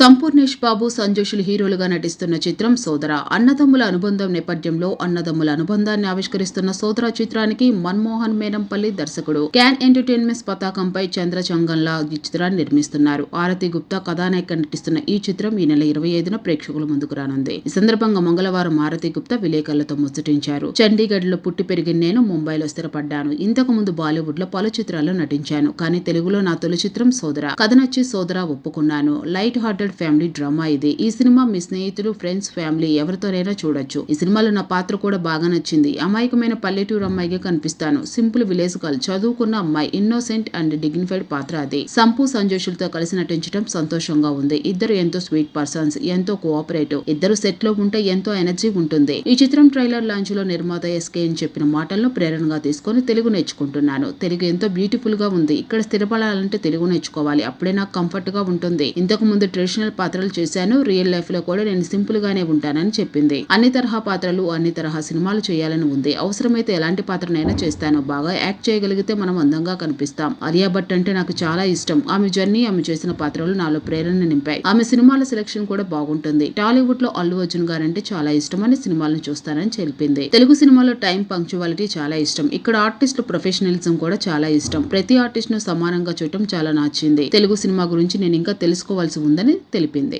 సంపూర్ణేష్ బాబు సంజోషులు హీరోలుగా నటిస్తున్న చిత్రం సోదర. అన్నదమ్ముల అనుబంధం నేపథ్యంలో అన్నదమ్ముల అనుబంధాన్ని ఆవిష్కరిస్తున్న సోదర చిత్రానికి మన్మోహన్ మేనంపల్లి దర్శకుడు. క్యాన్ ఎంటర్టైన్మెంట్స్ పతాకంపై చంద్ర చంగంలా ఈ చిత్రాన్ని నిర్మిస్తున్నారు. ఆరతి గుప్తా కథానాయక నటిస్తున్న ఈ చిత్రం ఈ నెల ఇరవై ఐదున ప్రేక్షకుల ముందుకు రానుంది. ఈ సందర్భంగా మంగళవారం ఆరతి గుప్తా విలేకరులతో ముచ్చటించారు. చండీగఢ్లో పుట్టి పెరిగిన నేను ముంబైలో స్థిరపడ్డాను. ఇంతకు ముందు బాలీవుడ్లో పలు చిత్రాల్లో నటించాను. కానీ తెలుగులో నా తొలి చిత్రం సోదర. కథ నచ్చి సోదర ఒప్పుకున్నాను. లైట్ హార్టెడ్ ఫ్యామిలీ డ్రామా ఇది. ఈ సినిమా మీ స్నేహితులు ఫ్రెండ్స్ ఫ్యామిలీ ఎవరితోనైనా చూడొచ్చు. ఈ సినిమాలో నా పాత్ర కూడా బాగా నచ్చింది. అమాయకమైన పల్లెటూరు అమ్మాయిగా కనిపిస్తాను. సింపుల్ విలేజ్ గర్ల్ చదువుకున్న అమ్మాయి ఇన్నోసెంట్ అండ్ డిగ్నిఫైడ్ పాత్ర అది. సంపు సంజోషులతో కలిసి నటించడం సంతోషంగా ఉంది. ఇద్దరు ఎంతో స్వీట్ పర్సన్స్ ఎంతో కోఆపరేటివ్ ఇద్దరు సెట్లో ఉంటే ఎంతో ఎనర్జీ ఉంటుంది. ఈ చిత్రం ట్రైలర్ లాంచ్లో నిర్మాత ఎస్కే అని చెప్పిన మాటలను ప్రేరణగా తీసుకొని తెలుగు నేర్చుకుంటున్నాను. తెలుగు ఎంతో బ్యూటిఫుల్గా ఉంది. ఇక్కడ స్థిరపడాలంటే తెలుగు నేర్చుకోవాలి. అప్పుడే నాకు కంఫర్ట్గా ఉంటుంది. ఇంతకు ముందు ట్రెడిషనల్ పాత్రలు చేశాను. రియల్ లైఫ్లో కూడా నేను సింపుల్ గానే ఉంటానని చెప్పింది. అన్ని తరహా పాత్రలు అన్ని తరహా సినిమాలు చేయాలని ఉంది. అవసరమైతే ఎలాంటి పాత్రనైనా చేస్తాను. బాగా యాక్ట్ చేయగలిగితే మనం అందంగా కనిపిస్తాం. ఆలియా భట్ అంటే నాకు చాలా ఇష్టం. ఆమె జర్నీ ఆమె చేసిన పాత్రలు నాలో ప్రేరణ నింపాయి. ఆమె సినిమాల సెలెక్షన్ కూడా బాగుంటుంది. టాలీవుడ్లో అల్లు అర్జున్ గారంటే చాలా ఇష్టం అని సినిమాలను చూస్తానని చెప్పింది. తెలుగు సినిమాలో టైం పంక్చువాలిటీ చాలా ఇష్టం. ఇక్కడ ఆర్టిస్టుల ప్రొఫెషనలిజం కూడా చాలా ఇష్టం. ప్రతి ఆర్టిస్ట్ను సమానంగా చూడటం చాలా నచ్చింది. తెలుగు సినిమా గురించి నేను ఇంకా తెలుసుకోవాల్సి ఉందని తెలిపింది